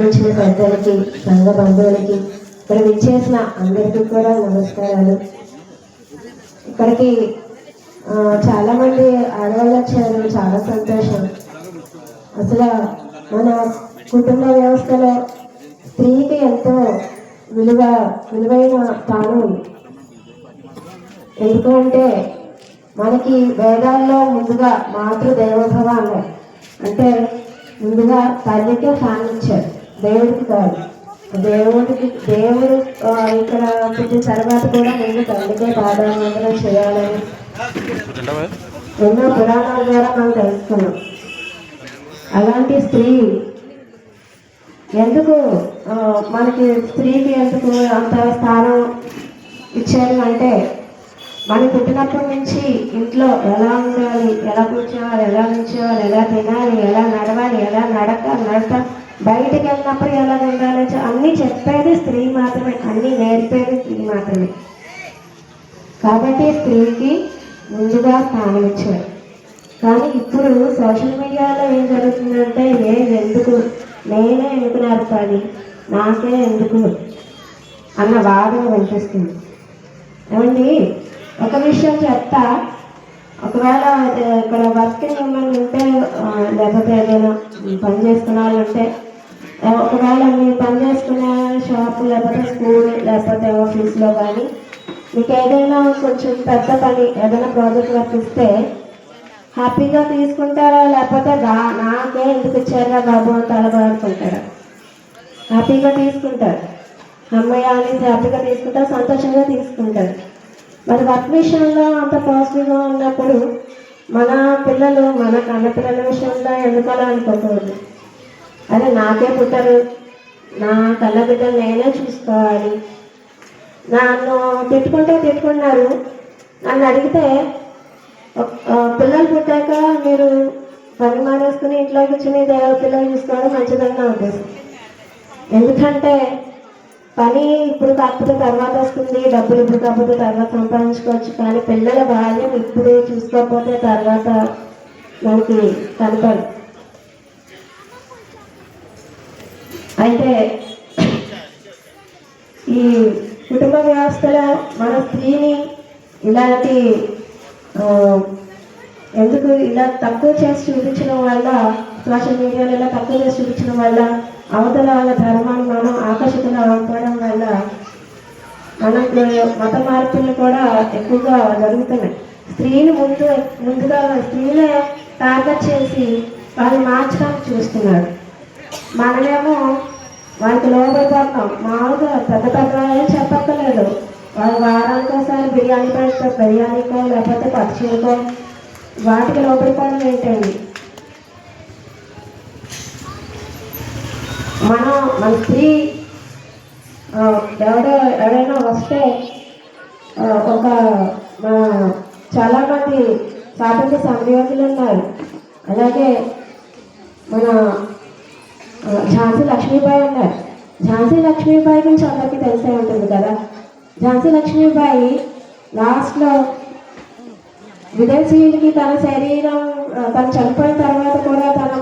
సహకరించిన పెద్దలకి సంఘ బంధువులకి ఇక్కడ విచ్చేసిన అందరికీ కూడా నమస్కారాలు. ఇక్కడికి చాలామంది చాలా మంది ఆడవాళ్ళు వచ్చారు చాలా సంతోషం. అసలు మన కుటుంబ వ్యవస్థలో స్త్రీకి ఎంతో విలువ విలువైన స్థానం ఉంది. మనకి వేదాల్లో ముందుగా మాతృ దేవోభవ అన్నారు. అంటే ముందుగా తల్లికే ఫ్యాన్ ఇచ్చారు. దేవుడికి కాదు. దేవుడికి దేవుడు ఇక్కడ పుట్టిన తర్వాత కూడా ముందు తండ్రికే పాదాలందరం చేయాలని ఎన్నో పురాణాల ద్వారా మనం తెలుసుకున్నాం. అలాంటి స్త్రీ ఎందుకు మనకి స్త్రీకి ఎందుకు అంత స్థానం ఇచ్చారు అంటే మనం పుట్టినప్పటి నుంచి ఇంట్లో ఎలా ఉండాలి ఎలా కూర్చోవాలి ఎలా నుంచోవాలి ఎలా తినాలి ఎలా నడవాలి ఎలా నడక నడక బయటికి వెళ్ళినప్పుడు ఎలా ఉండాలి అన్నీ చెప్పేది స్త్రీ మాత్రమే అన్నీ నేర్పేది స్త్రీ మాత్రమే. కాబట్టి స్త్రీకి ముందుగా స్థానం ఇచ్చారు. కానీ ఇప్పుడు సోషల్ మీడియాలో ఏం జరుగుతుందంటే నేను ఎందుకు నేనే ఎందుకు నేర్పాలి నాకే ఎందుకు అన్న వాదన వినిపిస్తుంది. ఏమండి? ఒక విషయం చెప్తా. ఒకవేళ ఇక్కడ వర్కింగ్ ఉమెన్ ఉంటే లేకపోతే ఏదైనా పని చేస్తున్న వాళ్ళు ఉంటే ఒకవేళ మీరు పని షాప్ లేకపోతే స్కూల్ లేకపోతే ఆఫీస్లో కానీ మీకు ఏదైనా కొంచెం పెద్ద పని ఏదైనా ప్రాజెక్ట్ వర్క్ ఇస్తే హ్యాపీగా తీసుకుంటారా? లేకపోతే రా నాకే ఎందుకు ఇచ్చారా బాబు అని తలబడుకుంటారా హ్యాపీగా తీసుకుంటారు. అమ్మయ్య అనేసి హ్యాపీగా తీసుకుంటారు సంతోషంగా తీసుకుంటారు. మరి వర్క్ విషయంలో అంత పాజిటివ్గా ఉన్నప్పుడు మన పిల్లలు మన కన్న పిల్లల విషయంలో ఎందుకు అరే అదే నాకే పుట్టరు. నా కళ్ళ బిడ్డలు నేనే చూసుకోవాలి. నన్ను తిట్టుకుంటే తిట్టుకున్నారు. నన్ను అడిగితే పిల్లలు పుట్టాక మీరు పని మానేసుకుని ఇంట్లో కూర్చుని దేవ పిల్లలు చూసుకోవడం మంచిదని నా ఉద్దేశం. ఎందుకంటే పని ఇప్పుడు కాకపోతే తర్వాత వస్తుంది డబ్బులు ఇప్పుడు కాకపోతే తర్వాత సంపాదించుకోవచ్చు కానీ పిల్లల బాల్యం ఇప్పుడు చూసుకోకపోతే తర్వాత మనకి కనపడు అయితే ఈ కుటుంబ వ్యవస్థలో మన స్త్రీని ఇలాంటి ఎందుకు ఇలా తక్కువ చేసి చూపించడం వల్ల సోషల్ మీడియాలో ఇలా తక్కువ చేసి చూపించడం వల్ల అవతల వాళ్ళ ధర్మాన్ని మనం ఆకర్షితులు అవ్వడం వల్ల మనకు మత మార్పులు కూడా ఎక్కువగా జరుగుతున్నాయి. స్త్రీని ముందు ముందుగా స్త్రీలే టార్గెట్ చేసి వాళ్ళు మార్చడానికి చూస్తున్నారు. మనమేమో వాళ్ళకి లోపడిపోతాం మామూలుగా పెద్ద పెద్ద చెప్పక్కర్లేదు. వాళ్ళు వారానికి ఒకసారి బిర్యానీ పెడతారు బిర్యానీకో లేకపోతే పచ్చికో వాటికి లోపడిపోవడం ఏంటండి? మనం మన స్త్రీ ఎవడో ఎవరైనా వస్తే ఒక చాలామంది స్వాతంత్ర సమరయోధులు ఉన్నారు. అలాగే మన ఝాన్సీ లక్ష్మీబాయి ఉన్నారు. ఝాన్సీ లక్ష్మీబాయి గురించి అందరికీ తెలిసే ఉంటుంది కదా? ఝాన్సీ లక్ష్మీబాయి లాస్ట్లో విదేశీయులకి తన శరీరం తను చనిపోయిన తర్వాత కూడా తన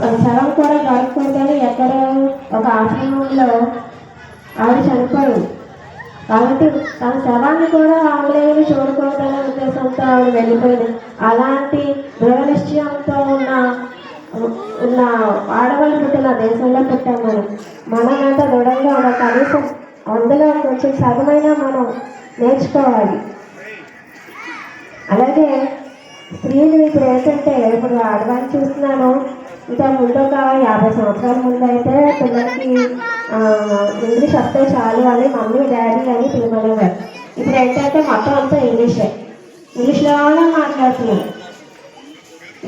తన శవం కూడా దొరకకూడదని ఎక్కడ ఒక ఆశ్రమంలో ఆవిడ చనిపోయింది. కాబట్టి తన శవాన్ని కూడా ఆంగ్లేయులు చూడకూడదనే ఉద్దేశంతో ఆవిడ వెళ్ళిపోయింది. అలాంటి దృఢ నిశ్చయంతో ఉన్న ఆడవాళ్ళు పుట్టిన దేశంలో పుట్టాం మనం. మనం అంతా దృఢంగా ఉన్న. కనీసం అందులో కొంచెం సగమైనా మనం నేర్చుకోవాలి. అలాగే స్త్రీలు ఇప్పుడు ఏంటంటే ఇప్పుడు ఆడవాళ్ళు చూస్తున్నాను ఇంకా ముందు ఒక యాభై సంవత్సరాల ముందు అయితే పిల్లలకి ఇంగ్లీష్ వస్తే చాలు అని మమ్మీ డాడీ అని పిలవలేవారు. ఇప్పుడు ఏంటంటే మొత్తం అంతా ఇంగ్లీషే. ఇంగ్లీష్లోనే మాట్లాడుతున్నాను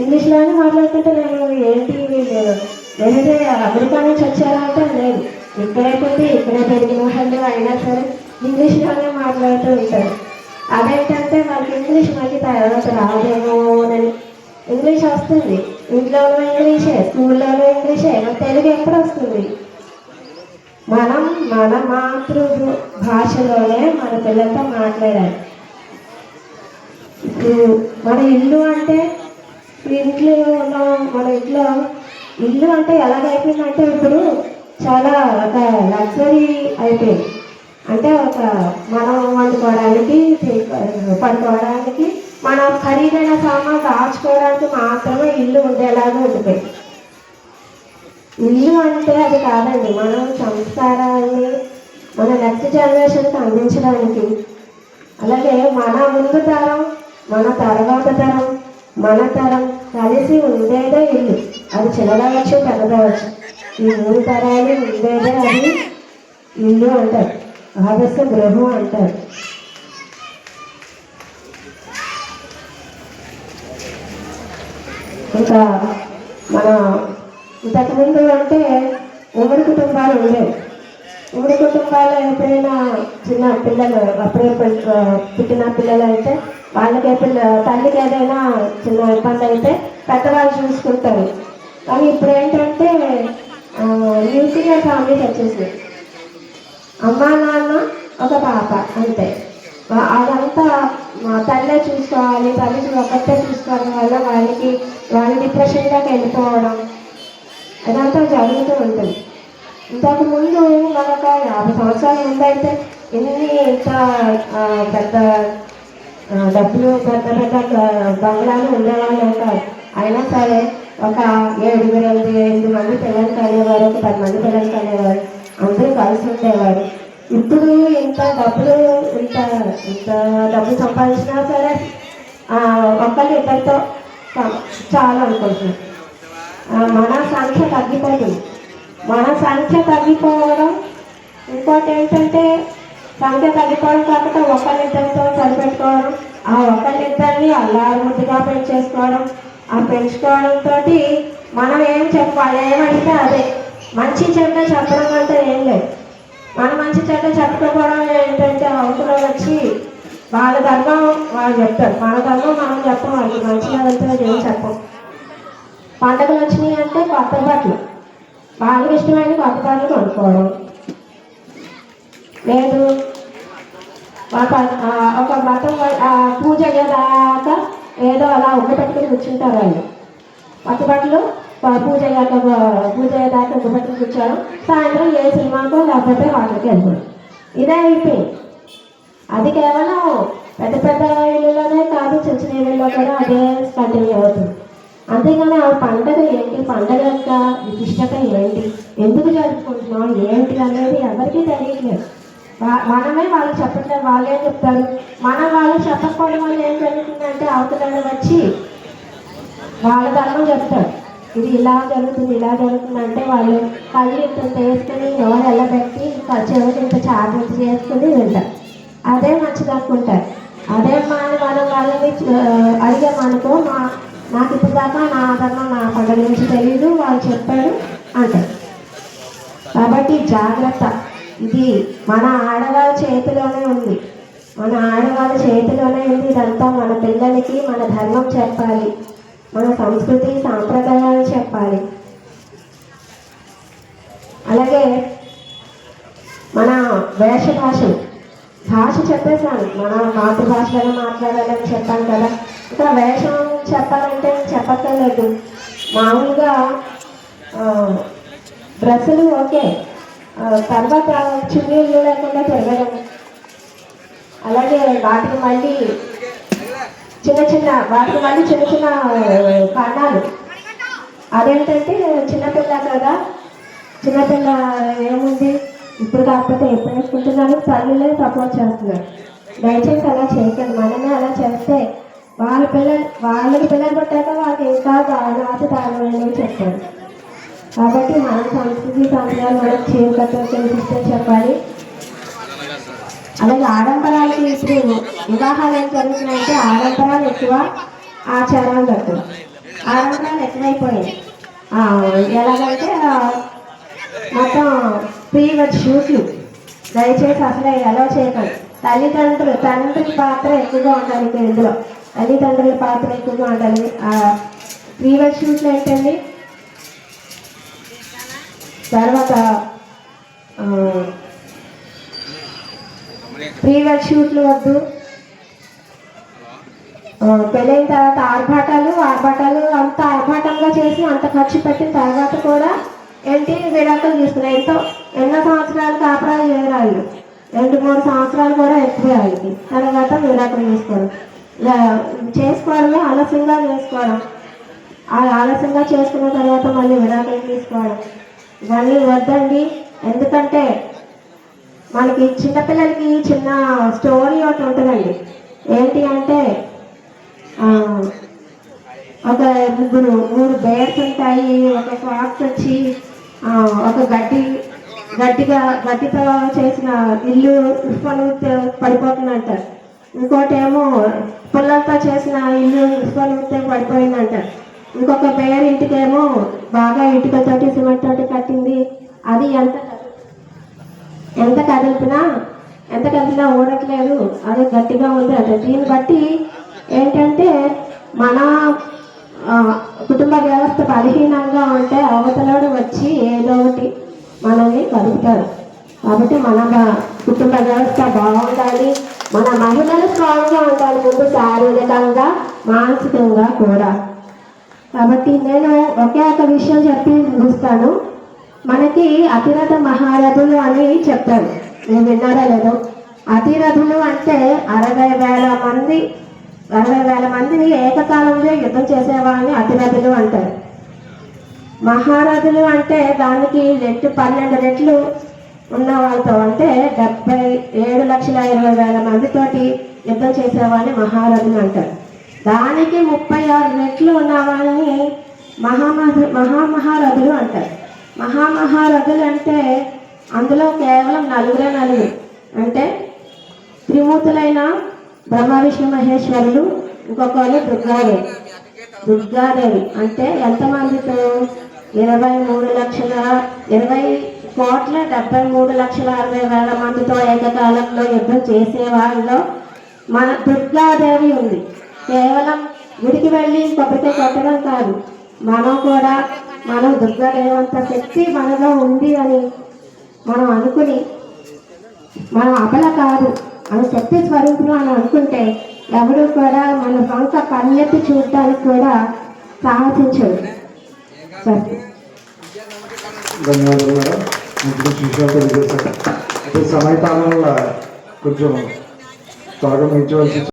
ఇంగ్లీష్లోనే మాట్లాడుతుంటే నేను ఏంటి? వీళ్ళు వేరే అమెరికా నుంచి వచ్చారా అంటే లేదు. ఇక్కడైపోతే ఇక్కడే పెరిగిన వాళ్ళు అయినా సరే ఇంగ్లీష్లోనే మాట్లాడుతూ ఉంటారు. అదేంటంటే వాళ్ళకి ఇంగ్లీష్ మళ్ళీ తర్వాత రాదేమోనని ఇంగ్లీష్ వస్తుంది. ఇంట్లోనూ ఇంగ్లీషే స్కూల్లోనూ ఇంగ్లీషే తెలుగు ఎప్పుడు వస్తుంది? మనం మన మాతృ భాషలోనే మన పిల్లలతో మాట్లాడాలి. ఇప్పుడు మన ఇల్లు అంటే ఇంట్లో ఉన్న మన ఇంట్లో ఇల్లు అంటే ఎలాగైపోయిందంటే ఇప్పుడు చాలా ఒక లగ్జరీ అయిపోయింది. అంటే ఒక మనం వండుకోవడానికి పడుకోవడానికి మనం ఖరీదైన సామాన్ దాచుకోవడానికి మాత్రమే ఇల్లు ఉండేలాగా ఉండిపోయింది. ఇల్లు అంటే అది కాదండి మనం సంస్కారాన్ని మన నెక్స్ట్ జనరేషన్కి అందించడానికి. అలాగే మన ముందు తరం మన తర్వాత తరం మన తరం కలిసి ఉండేదే ఇల్లు అది చిన్నదవచ్చు పెద్దదవచ్చు. ఈ మూడు తరాలు ఉండేదే అది ఇల్లు అంటారు. ఆదర్శ గృహం అంటారు. ఇంకా మన ఇంతకుముందు అంటే ఉమ్మడి కుటుంబాలు ఉండేవి? ఉమ్మడి కుటుంబాలు ఎప్పుడైనా చిన్న పిల్లలు అప్పుడే పుట్టిన పిల్లలు అయితే వాళ్ళకి పిల్ల తల్లికి ఏదైనా చిన్న ఇబ్బంది అయితే పెద్దవాళ్ళు చూసుకుంటారు. కానీ ఇప్పుడు ఏంటంటే న్యూక్లియర్ ఫ్యామిలీస్ వచ్చేసింది. అమ్మా నాన్న ఒక పాప అంతే. అదంతా మా తల్లే చూసుకోవాలి తల్లి ఒకటే చూసుకోవడం వల్ల వాళ్ళకి వాళ్ళ డిప్రెషన్లోకి వెళ్ళిపోవడం అదంతా జరుగుతూ ఉంటుంది. ఇంతకు ముందు మనకు యాభై సంవత్సరాల ముందు అయితే ఎన్ని ఇంత పెద్ద డబ్బులు పెద్ద పెద్ద బంగ్లాలు ఉండేవాళ్ళు ఉంటారు. అయినా సరే ఒక ఏడుగురు ఎనిమిది ఎనిమిది మంది పిల్లలు కనేవారు ఒక పది మంది పిల్లలు కనేవారు అందరూ కలిసి ఉండేవారు. ఇప్పుడు ఇంత డబ్బులు ఇంత ఇంత డబ్బు సంపాదించినా సరే ఒకళ్ళు ఇద్దరితో చాలా అనుకుంటున్నారు. మన సంఖ్య తగ్గిపోయింది. మన సంఖ్య తగ్గిపోవడం ఇంకోటి ఏంటంటే సంఖ్య తగ్గిపోవడం కాకుండా ఒకళ్ళిద్దరితో సరిపెట్టుకోవడం ఆ ఒకళ్ళిద్దరిని అల్లారు పెంచేసుకోవడం ఆ పెంచుకోవడంతో మనం ఏం చెప్పాలి? ఏమంటే అదే. మంచి చెడ్డ చెప్పడం అంటే ఏం లేదు. మనం మంచి చెడ్డ చెప్పకపోవడం ఏంటంటే అవసరం వచ్చి వాళ్ళ ధర్మం వాళ్ళు చెప్తారు. మన ధర్మం మనం చెప్పం వాళ్ళకి మంచిగా వెళ్తే ఏం చెప్పం. పండగలు వచ్చినాయి అంటే కొత్త బట్టలు. వాళ్ళకి ఇష్టమైన కొత్త బట్టలు కొనుక్కోవడం లేదు. ఒక ఆ, ఒక మతం పూజ అయ్యేదాకా ఏదో అలా ఉగ్గపెట్టుకుని కూర్చుంటారు వాళ్ళు. కొత్త బట్టలు పూజ అయ్యాక పూజ అయ్యేదాకా ఉగ్గపెట్టుకుని కూర్చోవడం. సాయంత్రం ఏ సినిమాకో లేకపోతే హోటల్కి వెళ్ళిపోవడం. ఇదే అయిపోయింది. అది కేవలం పెద్ద పెద్ద ఇళ్ళలోనే కాదు చిన్న చిన్న ఇళ్ళలో కూడా అదే కంటిన్యూ అవుతుంది. అంతేగాని ఆ పండగ ఏంటి? పండగ యొక్క విశిష్టత ఏంటి? ఎందుకు జరుపుకుంటున్నాం? ఏంటి అనేది ఎవరికీ తెలియట్లేదు. మనమే వాళ్ళు చెప్పట్లేదు వాళ్ళే చెప్తారు. మనం వాళ్ళు చెప్పకపోవడం వల్ల ఏం జరుగుతుందంటే అవతలని వచ్చి వాళ్ళ ధర్మం చెప్తారు. ఇది ఇలా జరుగుతుంది ఇలా జరుగుతుంది అంటే వాళ్ళు కళ్ళు ఇంత చేసుకుని ఎవరు ఎలా పెట్టి చెవిటి ఇంత చార్జెస్ చేసుకుని వింటారు. అదే మంచిది అనుకుంటారు అదే మన మనం వాళ్ళని అడిగామనుకో మా నాకు ఇప్పుడు దాకా నా ధర్మం నా పండుగ గురించి తెలియదు వాళ్ళు చెప్పారు అంటారు కాబట్టి జాగ్రత్త. ఇది మన ఆడవాళ్ళ చేతిలోనే ఉంది. మన ఆడవాళ్ళ చేతిలోనే ఉంది ఇదంతా. మన పిల్లలకి మన ధర్మం చెప్పాలి. మన సంస్కృతి సాంప్రదాయాలు చెప్పాలి. అలాగే మన వేష భాషలు భాష చెప్పేసాను మన మాతృభాషలో మాట్లాడాలని చెప్పాను కదా. ఇక్కడ వేషం చెప్పాలంటే చెప్పక్కర్లేదు. మామూలుగా డ్రెస్సులు ఓకే. తర్వాత చున్నీళ్ళు లేకుండా తిరగడం. అలాగే వాటికి మళ్ళీ చిన్న చిన్న వాటికి మళ్ళీ చిన్న చిన్న ఆ, కన్నాలు అదేంటంటే చిన్నపిల్ల కదా. చిన్నపిల్ల ఏముంది? ఇప్పుడు కాకపోతే ఎప్పుడు వేసుకుంటున్నారు తల్లులే సపోర్ట్ చేస్తున్నారు. దయచేసి అలా చేయకండి. మనమే అలా చేస్తే వాళ్ళ పిల్లలు వాళ్ళకి పిల్లలు పుట్టాక వాళ్ళకి ఇంకా దారుణాతి దారుణమైనవి చెప్తారు కాబట్టి మన సంస్కృతి సంప్రదాయాలు మనకు చీరకట్టు తెలిపిస్తే చెప్పాలి. అలాగే ఆడంబరాలకి ఇప్పుడు వివాహాలు ఏం జరుగుతున్నాయంటే ఆడంబరాలు ఎక్కువ ఆచారాలు తక్కువ. ఆడంబరాలు ఎక్కువైపోయాయి. ఎలాగంటే మొత్తం ప్రీ వెడ్ షూట్లు. దయచేసి అసలు ఎలా చేయకండి. తల్లిదండ్రులు తండ్రి పాత్ర ఎక్కువగా ఉండాలి ఇందులో. తల్లిదండ్రుల పాత్ర ఎక్కువగా ఉండాలి. ప్రీ వెడ్ షూట్లు ఏంటండి? తర్వాత ప్రీ వెడ్ షూట్లు వద్దు. పెళ్ళైన తర్వాత ఆర్భాటాలు ఆర్భాటాలు అంత ఆర్భాటంగా చేసి అంత ఖర్చు పెట్టిన తర్వాత కూడా ఏంటి విడాకులు తీసుకున్నాయి ఎంతో ఎన్నో సంవత్సరాలు కాపురాలు చేయరాళ్ళు. రెండు మూడు సంవత్సరాలు కూడా ఎక్కువ వాళ్ళకి. తర్వాత విడాకులు తీసుకోరు. చేసుకోవడమే ఆలస్యంగా చేసుకోవడం. ఆ ఆలస్యంగా చేసుకున్న తర్వాత మళ్ళీ విడాకులు తీసుకోవడం. ఇవన్నీ వద్దండి. ఎందుకంటే మనకి చిన్నపిల్లలకి చిన్న స్టోరీ ఒకటి ఉంటుందండి. ఏంటి అంటే ఒక ముగ్గురు మూడు బేర్స్ ఉంటాయి ఒక ఫాక్స్ వచ్చి ఒక గడ్డి గడ్డిగా గడ్డితో చేసిన ఇల్లు ఉష్పలు పడిపోతుందంటారు. ఇంకోటేమో పుల్లలతో చేసిన ఇల్లు ఉష్పలు పడిపోయిందంట. ఇంకొక పేరు ఇంటికేమో బాగా ఇటుకతోటి సిమెంట్ తోటి కట్టింది. అది ఎంత ఎంత కదిలిపినా ఎంత కదిలినా ఊడట్లేదు. అది గట్టిగా ఉంది అంటే దీన్ని బట్టి ఏంటంటే మన కుటుంబ వ్యవస్థ బలహీనంగా ఉంటే అవతలోడు వచ్చి ఏదో ఒకటి మనల్ని కలుపుతారు కాబట్టి మన కుటుంబ వ్యవస్థ బాగుండాలి. మన మహిళలు స్ట్రాంగ్గా ఉండాలి ముందు శారీరకంగా మానసికంగా కూడా. కాబట్టి నేను ఒకే ఒక విషయం చెప్పి ముగిస్తాను. మనకి అతిరథ మహారథులు అని చెప్తారు నేను విన్నారా లేదో? అతిరథులు అంటే అరవై వేల మంది అరవై వేల మందిని ఏకకాలంలో యుద్ధం చేసేవాళ్ళని అతిరథులు అంటారు. మహారథులు అంటే దానికి రెట్లు పన్నెండు రెట్లు ఉన్న వాళ్ళతో అంటే డెబ్బై ఏడు లక్షల ఇరవై వేల మందితోటి యుద్ధం చేసేవాడిని మహారథుని అంటారు. దానికి ముప్పై ఆరు రెట్లు ఉన్న వాళ్ళని మహామహ మహామహారథులు అంటారు. మహామహారథులు అంటే అందులో కేవలం నలుగురే నలుగురు. అంటే త్రిమూర్తులైన బ్రహ్మ విష్ణు మహేశ్వరులు ఇంకొకరు దుర్గాదేవి. దుర్గాదేవి అంటే ఎంతమందితో? ఇరవై మూడు లక్షల ఇరవై కోట్ల డెబ్బై మూడు లక్షల అరవై వేల మందితో ఏకకాలంలో యుద్ధం చేసే వాళ్ళలో మన దుర్గాదేవి ఉంది. కేవలం గుడికి వెళ్ళి కొబ్బరికాయ కొట్టడం కాదు. మనం కూడా మనం దుర్గాదేవి అంత శక్తి మనలో ఉంది అని మనం అనుకుని మనం అబల కాదు మన శక్తి స్వరూపులు అని అనుకుంటే ఎవరు కూడా మన సొంత కన్నెత్తి చూడడానికి కూడా సాహసించడు. సరే ధన్యవాదాలు మేడం. మంచి మంచి విషయాలు తెలియజేశారు అయితే సమయపాలన వల్ల కొంచెం త్వరగా మించవలసి